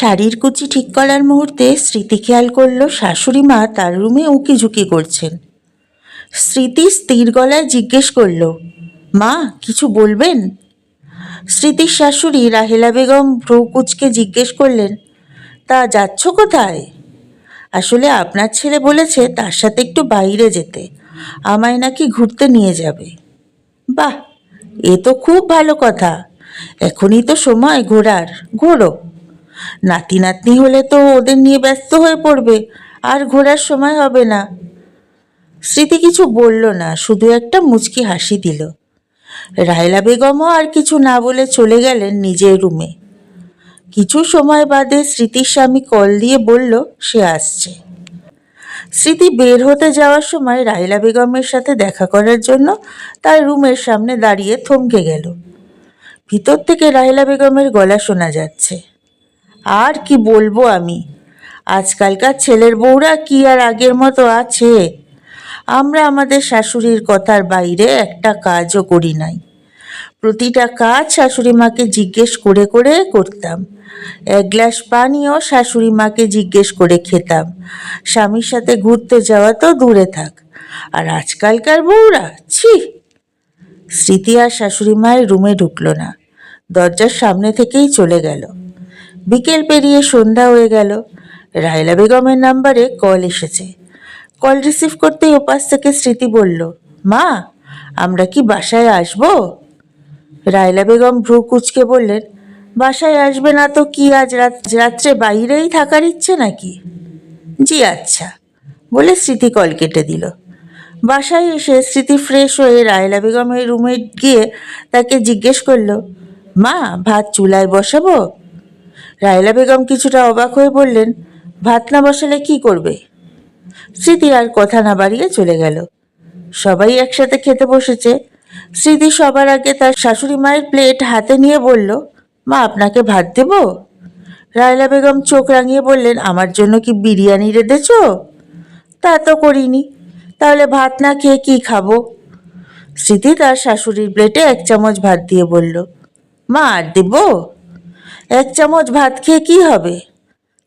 শাড়ির কুচি ঠিক করার মুহূর্তে স্মৃতি খেয়াল করল শাশুড়ি মা তার রুমে উঁকি ঝুঁকি করছেন। স্মৃতি স্থির গলায় জিজ্ঞেস করল, মা, কিছু বলবেন? স্মৃতির শাশুড়ি রাহেলা বেগম ভ্রু কুচকে জিজ্ঞেস করলেন, তা যাচ্ছ কোথায়? আসলে আপনার ছেলে বলেছে তার সাথে একটু বাইরে যেতে, আমায় নাকি ঘুরতে নিয়ে যাবে। বাহ, এ তো খুব ভালো কথা। এখনই তো সময় ঘোরার, ঘোরো। নাতি নাতনি হলে তো ওদের নিয়ে ব্যস্ত হয়ে পড়বে, আর ঘোরার সময় হবে না। স্মৃতি কিছু বলল না, শুধু একটা মুচকি হাসি দিল। রায়লা বেগমও আর কিছু না বলে চলে গেলেন নিজের রুমে। কিছু সময় বাদে স্মৃতির স্বামী কল দিয়ে বলল, সে আসছে। স্মৃতি বের হতে যাওয়ার সময় রাইলা বেগমের সাথে দেখা করার জন্য তার রুমের সামনে দাঁড়িয়ে থমকে গেল। ভিতর থেকে রাহিলা বেগমের গলা শোনা যাচ্ছে। আর কি বলব আমি? আজকালকার ছেলের বউরা কি আর আগের মতো আছে? আমরা আমাদের শাশুড়ির কথার বাইরে একটা কাজও করি নাই। প্রতিটা কাজ শাশুড়ি মাকে জিজ্ঞেস করে করে করতাম। এক গ্লাস পানিও শাশুড়ি মাকে জিজ্ঞেস করে খেতাম। স্বামীর সাথে ঘুরতে যাওয়া তো দূরে থাক। আর আজকালকার বউরা, ছি! স্মৃতি আর শাশুড়ি মায়ের রুমে ঢুকলো না। দরজার সামনে থেকেই চলে গেল। বিকেল পেরিয়ে সন্ধ্যা হয়ে গেল। রায়লা বেগমের নাম্বারে কল এসেছে। কল রিসিভ করতেই ওপাশ থেকে স্মৃতি বলল, মা, আমরা কি বাসায় আসব? রায়লা বেগম ভ্রু কুচকে বললেন, বাসায় আসবে না তো কি আজ রাত, রাত্রে বাইরেই থাকার ইচ্ছে নাকি? জি আচ্ছা বলে স্মৃতি কল কেটে দিল। বাসায় এসে স্মৃতি ফ্রেশ হয়ে রায়লা বেগমের রুমে গিয়ে তাকে জিজ্ঞেস করল, মা, ভাত চুলায় বসাবো? রায়লা বেগম কিছুটা অবাক হয়ে বললেন, ভাত না বসালে কি করবে? স্মৃতি আর কথা না বাড়িয়ে চলে গেল। সবাই একসাথে খেতে বসেছে। স্মৃতি সবার আগে তার শাশুড়ি মায়ের প্লেট হাতে নিয়ে বলল, মা, আপনাকে ভাত দেব? রায়লা বেগম চোখ রাঙিয়ে বললেন, আমার জন্য কি বিরিয়ানি রেঁধেছ? তা তো করিনি। তাহলে ভাত না খেয়ে কি খাব? স্মৃতি তার শাশুড়ির প্লেটে এক চামচ ভাত দিয়ে বলল, মা, আর দেব? এক চামচ ভাত খেয়ে কি হবে?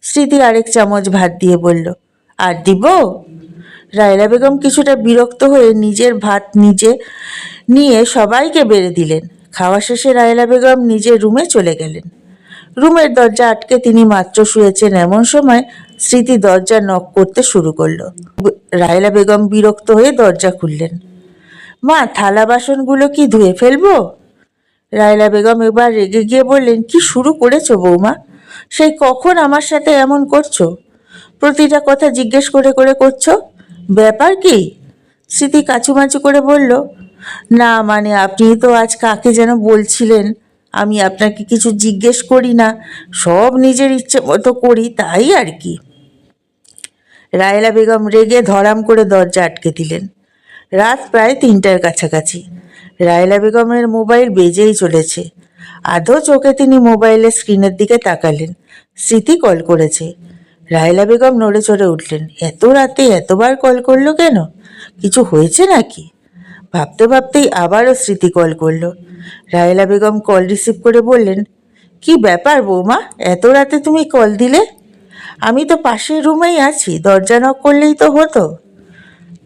স্মৃতি আরেক চামচ ভাত দিয়ে বলল, আর দিব? রায়লা বেগম কিছুটা বিরক্ত হয়ে নিজের ভাত নিজে নিয়ে সবাইকে বেড়ে দিলেন। খাওয়া শেষে রায়লা বেগম নিজের রুমে চলে গেলেন। রুমের দরজা আটকে তিনি মাত্র শুয়েছেন এমন সময় স্মৃতি দরজা নক করতে শুরু করল। রায়লা বেগম বিরক্ত হয়ে দরজা খুললেন। মা, থালা বাসনগুলো কি ধুয়ে ফেলব? রায়লা বেগম এবার রেগে গিয়ে বললেন, কি শুরু করেছ বৌমা? সেই কখন আমার সাথে এমন করছ? প্রতিটা কথা জিজ্ঞেস করে করে করছ? ব্যাপার কি? স্মৃতি কাচুমাচু করে বলল, না মানে আপনি তো আজ কাকে যেন বলছিলেন? আমি আপনাকে কিছু জিজ্ঞেস করি না, সব নিজের ইচ্ছে মতো করি, তাই আর কি? রায়লা বেগম রেগে ধরাম করে দরজা আটকে দিলেন। রাত প্রায় তিনটার কাছাকাছি। রায়লা বেগমের মোবাইল বেজেই চলেছে। আধো চোখে তিনি মোবাইলের স্ক্রিনের দিকে তাকালেন, স্মৃতি কল করেছে। রায়লা বেগম নড়ে চড়ে উঠলেন, এত রাতে এতবার কল করল কেন? কিছু হয়েছে নাকি? ভাবতে ভাবতেই আবারও স্মৃতি কল করল। রায়লা বেগম কল রিসিভ করে বললেন, কি ব্যাপার বৌমা, এত রাতে তুমি কল দিলে? আমি তো পাশের রুমেই আছি, দরজা নক করলেই তো হতো।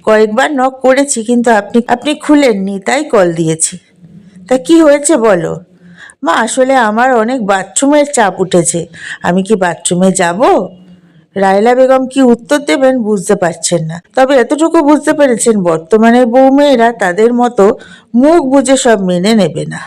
কয়েকবার নক করেছি, কিন্তু আপনি আপনি খুলেননি, তাই কল দিয়েছি। তা কি হয়েছে বলো? মা, আসলে আমার অনেক বাথরুমের চাপ উঠেছে। আমি কি বাথরুমে যাব? রায়লা বেগম কি উত্তর দেবেন বুঝতে পারছেন না। তবে এতটুকু বুঝতে পেরেছেন বর্তমানে বউ মেয়েরা তাদের মতো মুখ বুঝে সব মেনে নেবে না।